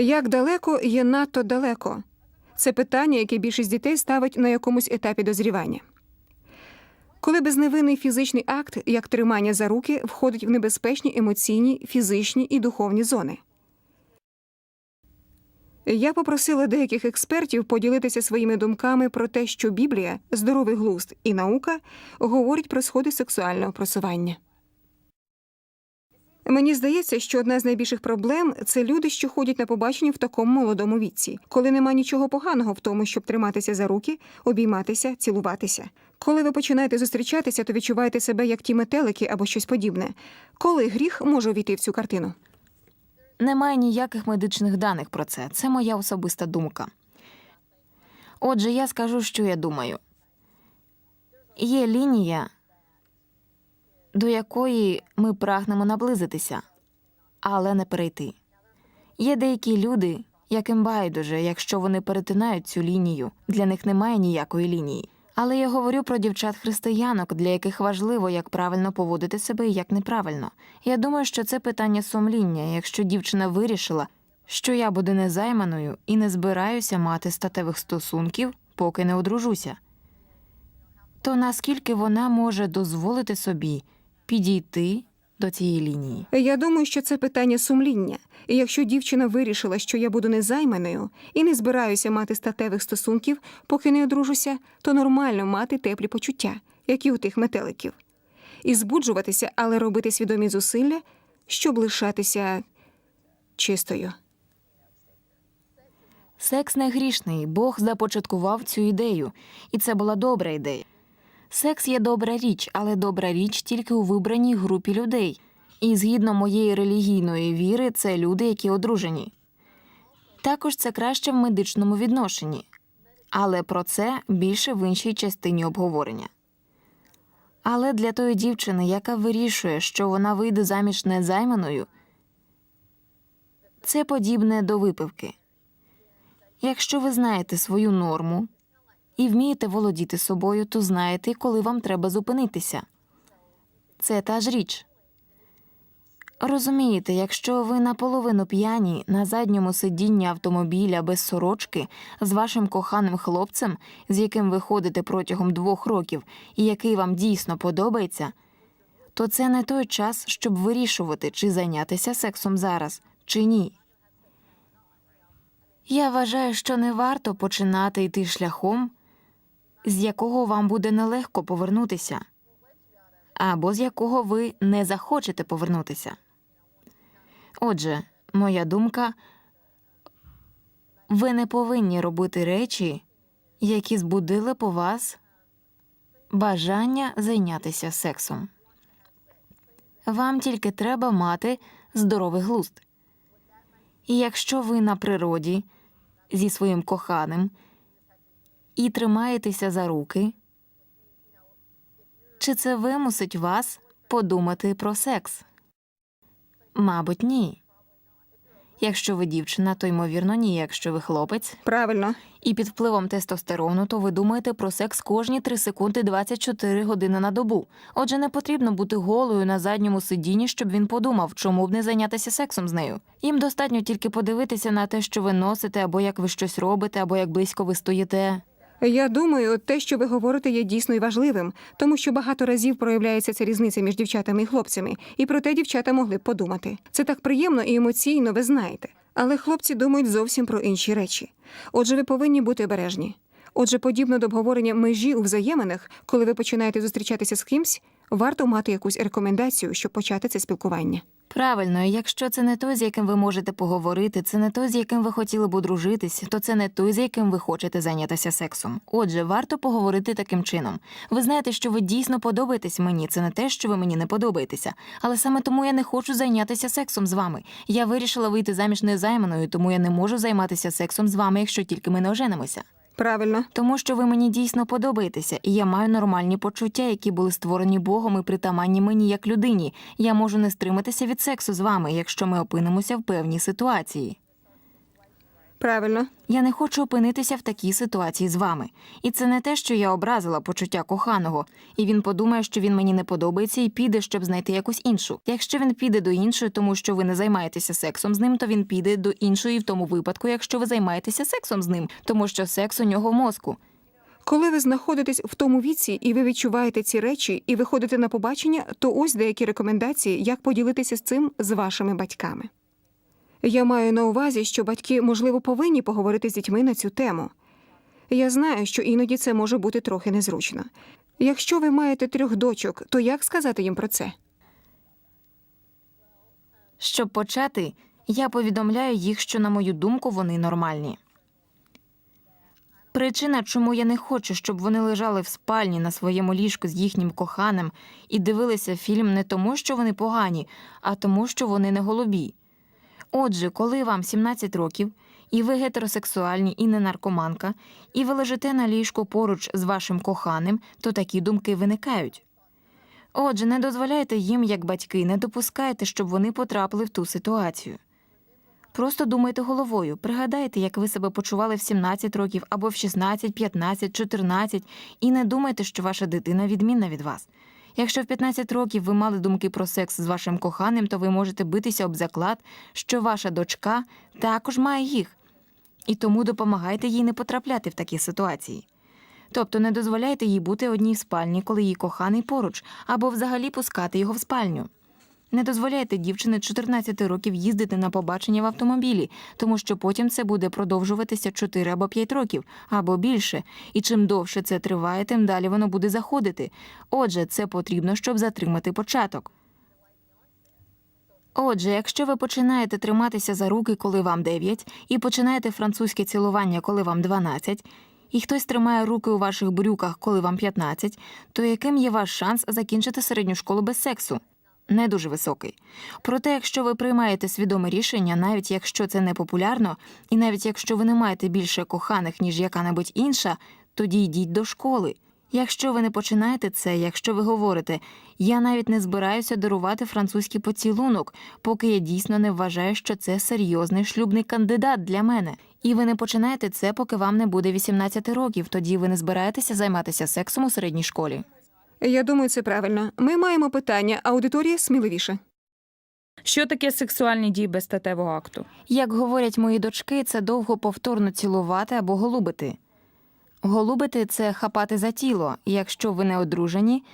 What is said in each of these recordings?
Як далеко є надто далеко? Це питання, яке більшість дітей ставить на якомусь етапі дозрівання. Коли безневинний фізичний акт, як тримання за руки, входить в небезпечні емоційні, фізичні і духовні зони. Я попросила деяких експертів поділитися своїми думками про те, що Біблія, здоровий глузд і наука говорять про сходи сексуального просування. Мені здається, що одна з найбільших проблем це люди, що ходять на побачення в такому молодому віці, коли нема нічого поганого в тому, щоб триматися за руки, обійматися, цілуватися. Коли ви починаєте зустрічатися, то відчуваєте себе як ті метелики або щось подібне. Коли гріх може увійти в цю картину? Немає ніяких медичних даних про це. Це моя особиста думка. Отже, я скажу, що я думаю. Є лінія, до якої ми прагнемо наблизитися, але не перейти. Є деякі люди, яким байдуже, якщо вони перетинають цю лінію, для них немає ніякої лінії. Але я говорю про дівчат-християнок, для яких важливо, як правильно поводити себе і як неправильно. Я думаю, що це питання сумління. Якщо дівчина вирішила, що я буду незайманою і не збираюся мати статевих стосунків, поки не одружуся, то наскільки вона може дозволити собі підійти до цієї лінії? Я думаю, що це питання сумління. І якщо дівчина вирішила, що я буду незайманою і не збираюся мати статевих стосунків, поки не одружуся, то нормально мати теплі почуття, як і у тих метеликів. І збуджуватися, але робити свідомі зусилля, щоб лишатися чистою. Секс не грішний, Бог започаткував цю ідею, і це була добра ідея. Секс є добра річ, але добра річ тільки у вибраній групі людей. І згідно моєї релігійної віри, це люди, які одружені. Також це краще в медичному відношенні, але про це більше в іншій частині обговорення. Але для тої дівчини, яка вирішує, що вона вийде заміж незайманою, це подібне до випивки. Якщо ви знаєте свою норму і вмієте володіти собою, то знаєте, коли вам треба зупинитися. Це та ж річ. Розумієте, якщо ви наполовину п'яні на задньому сидінні автомобіля без сорочки з вашим коханим хлопцем, з яким ви ходите протягом двох років, і який вам дійсно подобається, то це не той час, щоб вирішувати, чи зайнятися сексом зараз, чи ні. Я вважаю, що не варто починати йти шляхом, з якого вам буде нелегко повернутися, або з якого ви не захочете повернутися. Отже, моя думка ви не повинні робити речі, які збудили по вас бажання зайнятися сексом. Вам тільки треба мати здоровий глузд. І якщо ви на природі зі своїм коханим і тримаєтеся за руки, чи це вимусить вас подумати про секс? Мабуть, ні. Якщо ви дівчина, то ймовірно ні. Якщо ви хлопець Правильно. і під впливом тестостерону, то ви думаєте про секс кожні 3 секунди 24 години на добу. Отже, не потрібно бути голою на задньому сидінні, щоб він подумав, чому б не зайнятися сексом з нею. Їм достатньо тільки подивитися на те, що ви носите, або як ви щось робите, або як близько ви стоїте. Я думаю, те, що ви говорите, є дійсно і важливим, тому що багато разів проявляється ця різниця між дівчатами і хлопцями, і про те дівчата могли б подумати. Це так приємно і емоційно, ви знаєте. Але хлопці думають зовсім про інші речі. Отже, ви повинні бути обережні. Отже, подібно до обговорення межі у взаєминах, коли ви починаєте зустрічатися з кимсь, варто мати якусь рекомендацію, щоб почати це спілкування. Правильно, якщо це не той, з яким ви можете поговорити, це не той, з яким ви хотіли б одружитись, то це не той, з яким ви хочете зайнятися сексом. Отже, варто поговорити таким чином. Ви знаєте, що ви дійсно подобаєтесь мені. Це не те, що ви мені не подобаєтеся. Але саме тому я не хочу зайнятися сексом з вами. Я вирішила вийти заміж незайманою, тому я не можу займатися сексом з вами, якщо тільки ми не оженимося. Правильно, Тому що ви мені дійсно подобаєтеся, і я маю нормальні почуття, які були створені Богом і притаманні мені як людині. Я можу не стриматися від сексу з вами, якщо ми опинимося в певній ситуації. Правильно. Я не хочу опинитися в такій ситуації з вами. І це не те, що я образила почуття коханого, і він подумає, що він мені не подобається, і піде, щоб знайти якусь іншу. Якщо він піде до іншої, тому що ви не займаєтеся сексом з ним, то він піде до іншої в тому випадку, якщо ви займаєтеся сексом з ним, тому що секс у нього в мозку. Коли ви знаходитесь в тому віці і ви відчуваєте ці речі і виходите на побачення, то ось деякі рекомендації, як поділитися з цим з вашими батьками. Я маю на увазі, що батьки, можливо, повинні поговорити з дітьми на цю тему. Я знаю, що іноді це може бути трохи незручно. Якщо ви маєте трьох дочок, то як сказати їм про це? Щоб почати, я повідомляю їх, що, на мою думку, вони нормальні. Причина, чому я не хочу, щоб вони лежали в спальні на своєму ліжку з їхнім коханим і дивилися фільм не тому, що вони погані, а тому, що вони не голубі. Отже, коли вам 17 років, і ви гетеросексуальні і не наркоманка, і ви лежите на ліжку поруч з вашим коханим, то такі думки виникають. Отже, не дозволяйте їм, як батьки, не допускайте, щоб вони потрапили в ту ситуацію. Просто думайте головою, пригадайте, як ви себе почували в 17 років або в 16, 15, 14, і не думайте, що ваша дитина відмінна від вас. Якщо в 15 років ви мали думки про секс з вашим коханим, то ви можете битися об заклад, що ваша дочка також має їх. І тому допомагайте їй не потрапляти в такі ситуації. Тобто не дозволяйте їй бути одній в спальні, коли її коханий поруч, або взагалі пускати його в спальню. Не дозволяйте дівчині 14 років їздити на побачення в автомобілі, тому що потім це буде продовжуватися 4 або 5 років, або більше. І чим довше це триває, тим далі воно буде заходити. Отже, це потрібно, щоб затримати початок. Отже, якщо ви починаєте триматися за руки, коли вам 9, і починаєте французьке цілування, коли вам 12, і хтось тримає руки у ваших брюках, коли вам 15, то яким є ваш шанс закінчити середню школу без сексу? Не дуже високий. Проте, якщо ви приймаєте свідоме рішення, навіть якщо це не популярно, і навіть якщо ви не маєте більше коханих, ніж яка-небудь інша, тоді йдіть до школи. Якщо ви не починаєте це, якщо ви говорите, я навіть не збираюся дарувати французький поцілунок, поки я дійсно не вважаю, що це серйозний шлюбний кандидат для мене. І ви не починаєте це, поки вам не буде 18 років, тоді ви не збираєтеся займатися сексом у середній школі. Я думаю, це правильно. Ми маємо питання, аудиторія сміливіше. Що таке сексуальні дії без статевого акту? Як говорять мої дочки, це довго повторно цілувати або голубити. Голубити це хапати за тіло. Якщо ви не одружені,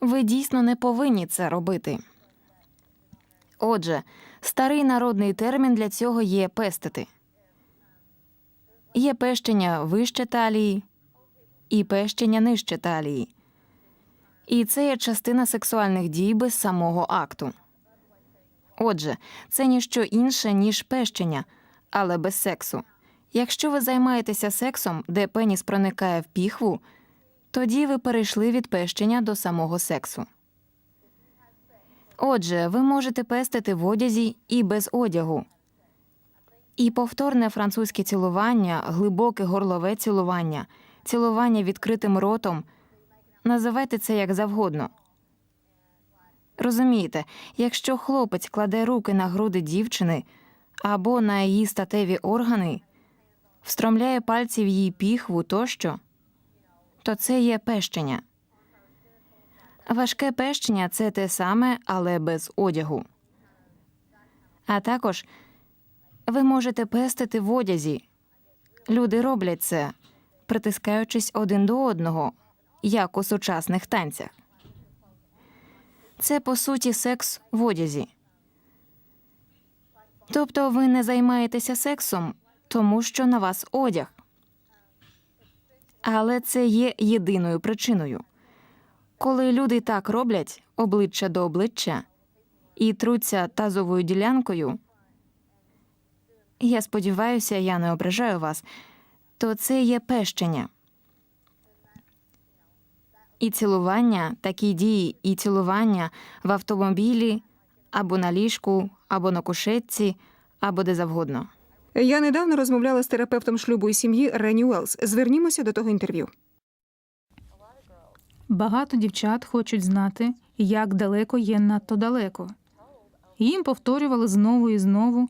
ви дійсно не повинні це робити. Отже, старий народний термін для цього є пестити. Є пещення вище талії і пещення нижче талії. І це є частина сексуальних дій без самого акту. Отже, це ніщо інше, ніж пещення, але без сексу. Якщо ви займаєтеся сексом, де пеніс проникає в піхву, тоді ви перейшли від пещення до самого сексу. Отже, ви можете пестити в одязі і без одягу. І повторне французьке цілування, глибоке горлове цілування, цілування відкритим ротом. Називайте це як завгодно. Розумієте, якщо хлопець кладе руки на груди дівчини або на її статеві органи, встромляє пальці в її піхву тощо, то це є пещення. Важке пещення це те саме, але без одягу. А також ви можете пестити в одязі. Люди роблять це, притискаючись один до одного, як у сучасних танцях. Це по суті секс в одязі. Тобто ви не займаєтеся сексом, тому що на вас одяг. Але це є єдиною причиною. Коли люди так роблять обличчя до обличчя і труться тазовою ділянкою, я сподіваюся, я не ображаю вас, то це є пещення. І цілування, такі дії, і цілування в автомобілі, або на ліжку, або на кушетці, або де завгодно. Я недавно розмовляла з терапевтом шлюбу і сім'ї Рені Уелс. Звернімося до того інтерв'ю. Багато дівчат хочуть знати, як далеко є надто далеко. Їм повторювали знову і знову,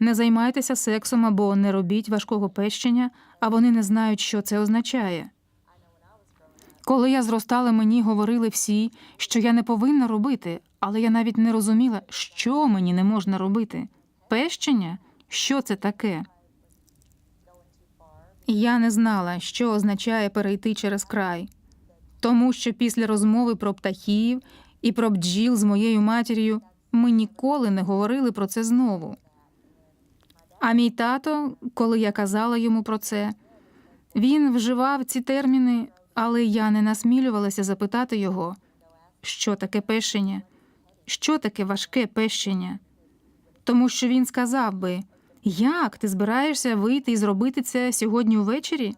не займайтеся сексом або не робіть важкого пещення, а вони не знають, що це означає. Коли я зростала, мені говорили всі, що я не повинна робити, але я навіть не розуміла, що мені не можна робити. Пещення? Що це таке? Я не знала, що означає перейти через край, тому що після розмови про птахів і про бджіл з моєю матір'ю ми ніколи не говорили про це знову. А мій тато, коли я казала йому про це, він вживав ці терміни, але я не насмілювалася запитати його, що таке пещення, що таке важке пещення. Тому що він сказав би: Як ти збираєшся вийти і зробити це сьогодні увечері?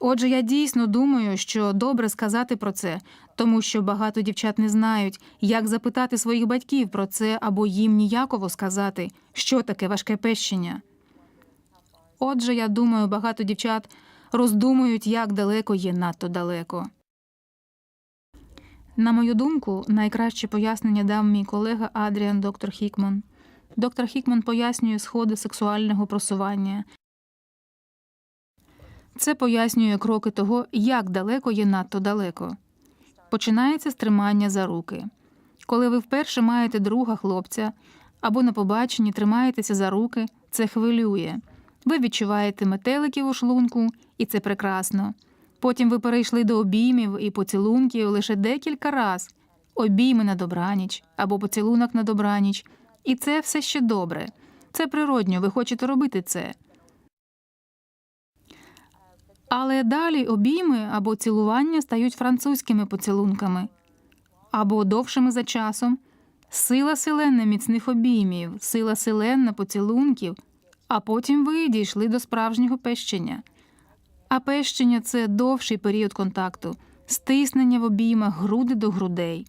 Отже, я дійсно думаю, що добре сказати про це, тому що багато дівчат не знають, як запитати своїх батьків про це або їм ніяково сказати, що таке важке пещення. Отже, я думаю, багато дівчат роздумують, як далеко є надто далеко. На мою думку, найкраще пояснення дав мій колега Адріан доктор Хікман. Доктор Хікман пояснює сходи сексуального просування. Це пояснює кроки того, як далеко є надто далеко. Починається з тримання за руки. Коли ви вперше маєте друга хлопця або на побаченні тримаєтеся за руки, це хвилює. Ви відчуваєте метеликів у шлунку, і це прекрасно. Потім ви перейшли до обіймів і поцілунків лише декілька раз. Обійми на добраніч або поцілунок на добраніч. І це все ще добре. Це природньо, ви хочете робити це. Але далі обійми або цілування стають французькими поцілунками або довшими за часом. Сила селенна міцних обіймів, сила селенна поцілунків, а потім ви дійшли до справжнього пещення. А пещення це довший період контакту, стиснення в обіймах груди до грудей.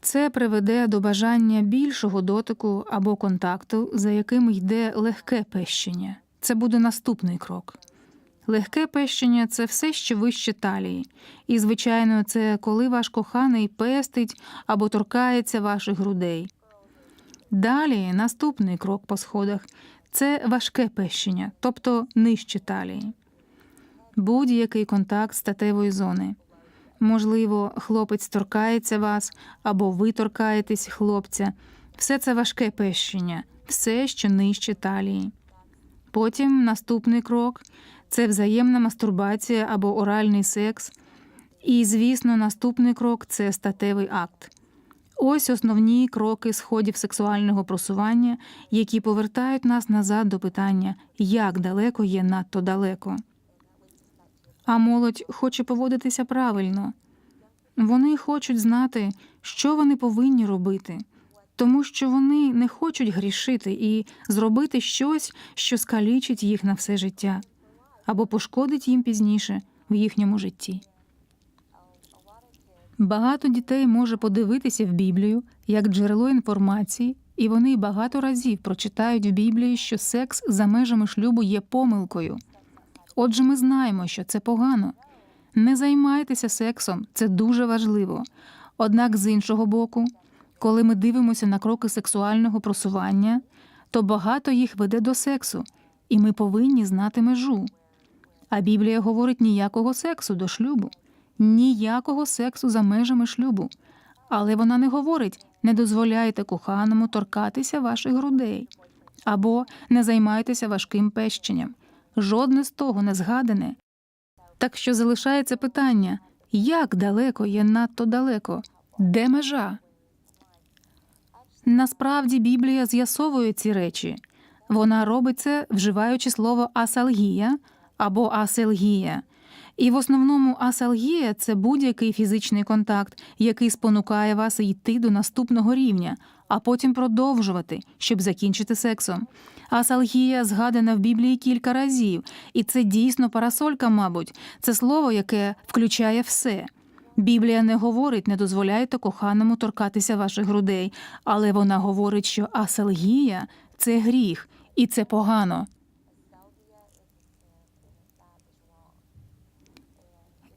Це приведе до бажання більшого дотику або контакту, за яким йде легке пещення. Це буде наступний крок. Легке пещення це все, що вище талії. І, звичайно, це коли ваш коханий пестить або торкається ваших грудей. Далі наступний крок по сходах це важке пещення, тобто нижче талії. Будь-який контакт статевої зони. Можливо, хлопець торкається вас або ви торкаєтесь хлопця. Все це важке пещення, все, що нижче талії. Потім наступний крок це взаємна мастурбація або оральний секс. І, звісно, наступний крок це статевий акт. Ось основні кроки сходів сексуального просування, які повертають нас назад до питання, як далеко є надто далеко. А молодь хоче поводитися правильно. Вони хочуть знати, що вони повинні робити, тому що вони не хочуть грішити і зробити щось, що скалічить їх на все життя або пошкодить їм пізніше в їхньому житті. Багато дітей може подивитися в Біблію як джерело інформації, і вони багато разів прочитають в Біблії, що секс за межами шлюбу є помилкою. Отже, ми знаємо, що це погано. Не займайтеся сексом, це дуже важливо. Однак, з іншого боку, коли ми дивимося на кроки сексуального просування, то багато їх веде до сексу, і ми повинні знати межу. А Біблія говорить ніякого сексу до шлюбу, ніякого сексу за межами шлюбу. Але вона не говорить не дозволяйте коханому торкатися ваших грудей або не займайтеся важким пещенням. Жодне з того не згадане. Так що залишається питання, як далеко є надто далеко? Де межа? Насправді Біблія з'ясовує ці речі. Вона робить це, вживаючи слово асалгія або аселгія. І в основному асалгія це будь-який фізичний контакт, який спонукає вас йти до наступного рівня, а потім продовжувати, щоб закінчити сексом. Асалгія згадана в Біблії кілька разів, і це дійсно парасолька, мабуть, це слово, яке включає все. Біблія не говорить, не дозволяйте коханому торкатися ваших грудей, але вона говорить, що асалгія це гріх, і це погано.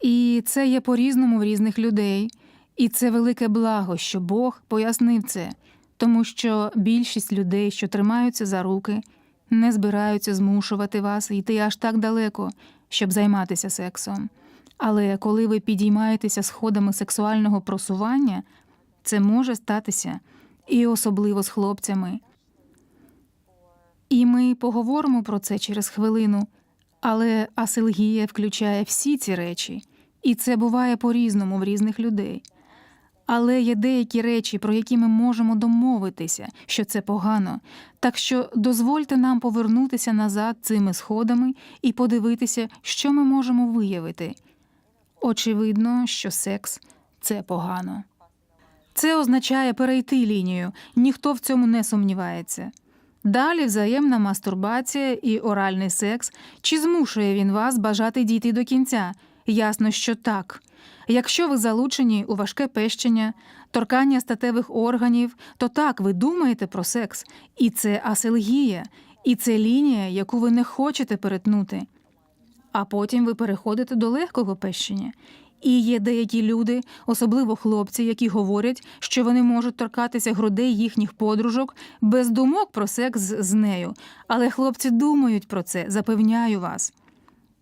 І це є по-різному в різних людей. І це велике благо, що Бог пояснив це, тому що більшість людей, що тримаються за руки, не збираються змушувати вас йти аж так далеко, щоб займатися сексом. Але коли ви підіймаєтеся сходами сексуального просування, це може статися, і особливо з хлопцями. І ми поговоримо про це через хвилину. Але асилгія включає всі ці речі, і це буває по-різному в різних людей. Але є деякі речі, про які ми можемо домовитися, що це погано. Так що дозвольте нам повернутися назад цими сходами і подивитися, що ми можемо виявити. Очевидно, що секс це погано. Це означає перейти лінію, ніхто в цьому не сумнівається. Далі взаємна мастурбація і оральний секс. Чи змушує він вас бажати дійти до кінця? Ясно, що так. Якщо ви залучені у важке пещення, торкання статевих органів, то так ви думаєте про секс, і це асилгія, і це лінія, яку ви не хочете перетнути. А потім ви переходите до легкого пещення. І є деякі люди, особливо хлопці, які говорять, що вони можуть торкатися грудей їхніх подружок без думок про секс з нею. Але хлопці думають про це, запевняю вас.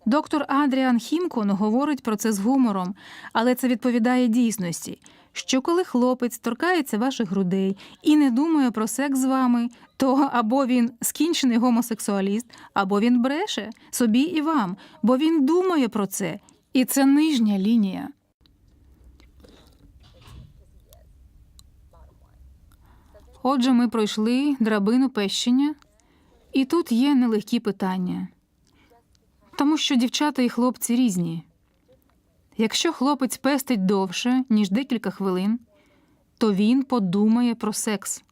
Доктор Адріан Хімкон говорить про це з гумором, але це відповідає дійсності. Що коли хлопець торкається ваших грудей і не думає про секс з вами, то або він скінчений гомосексуаліст, або він бреше собі і вам, бо він думає про це, і це нижня лінія. Отже, ми пройшли драбину пещення, і тут є нелегкі питання. Тому що дівчата і хлопці різні. Якщо хлопець пестить довше, ніж декілька хвилин, то він подумає про секс,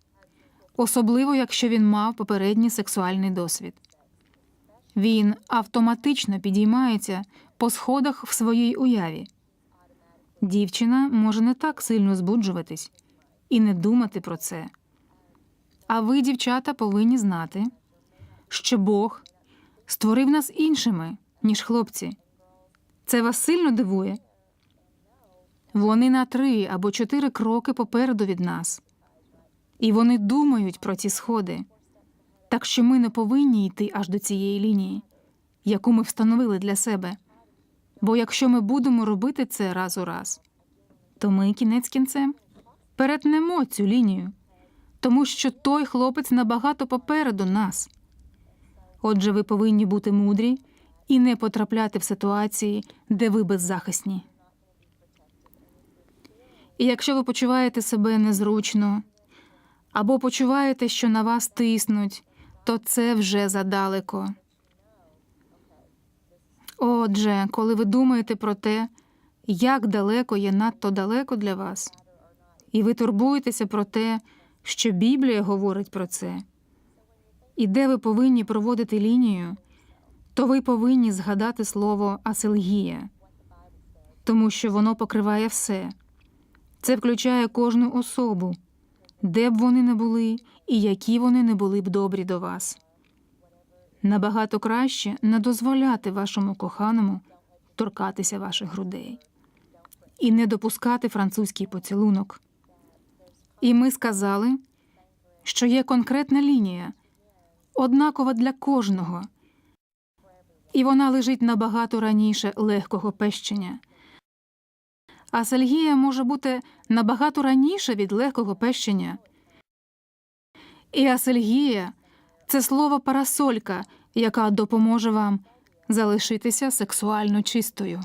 особливо якщо він мав попередній сексуальний досвід. Він автоматично підіймається по сходах в своїй уяві. Дівчина може не так сильно збуджуватись і не думати про це. А ви, дівчата, повинні знати, що Бог створив нас іншими, ніж хлопці. Це вас сильно дивує? Вони на три або чотири кроки попереду від нас, і вони думають про ці сходи. Так що ми не повинні йти аж до цієї лінії, яку ми встановили для себе. Бо якщо ми будемо робити це раз у раз, то ми кінець кінцем перетнемо цю лінію, тому що той хлопець набагато попереду нас. Отже, ви повинні бути мудрі і не потрапляти в ситуації, де ви беззахисні. І якщо ви почуваєте себе незручно або почуваєте, що на вас тиснуть, то це вже задалеко. Отже, коли ви думаєте про те, як далеко є надто далеко для вас, і ви турбуєтеся про те, що Біблія говорить про це, і де ви повинні проводити лінію, то ви повинні згадати слово асилгія, тому що воно покриває все. Це включає кожну особу, де б вони не були і які вони не були б добрі до вас. Набагато краще не дозволяти вашому коханому торкатися ваших грудей і не допускати французький поцілунок. І ми сказали, що є конкретна лінія, однакова для кожного, і вона лежить набагато раніше легкого пещення. А сальгія може бути набагато раніше від легкого пещення. І асельгія це слово парасолька, яка допоможе вам залишитися сексуально чистою.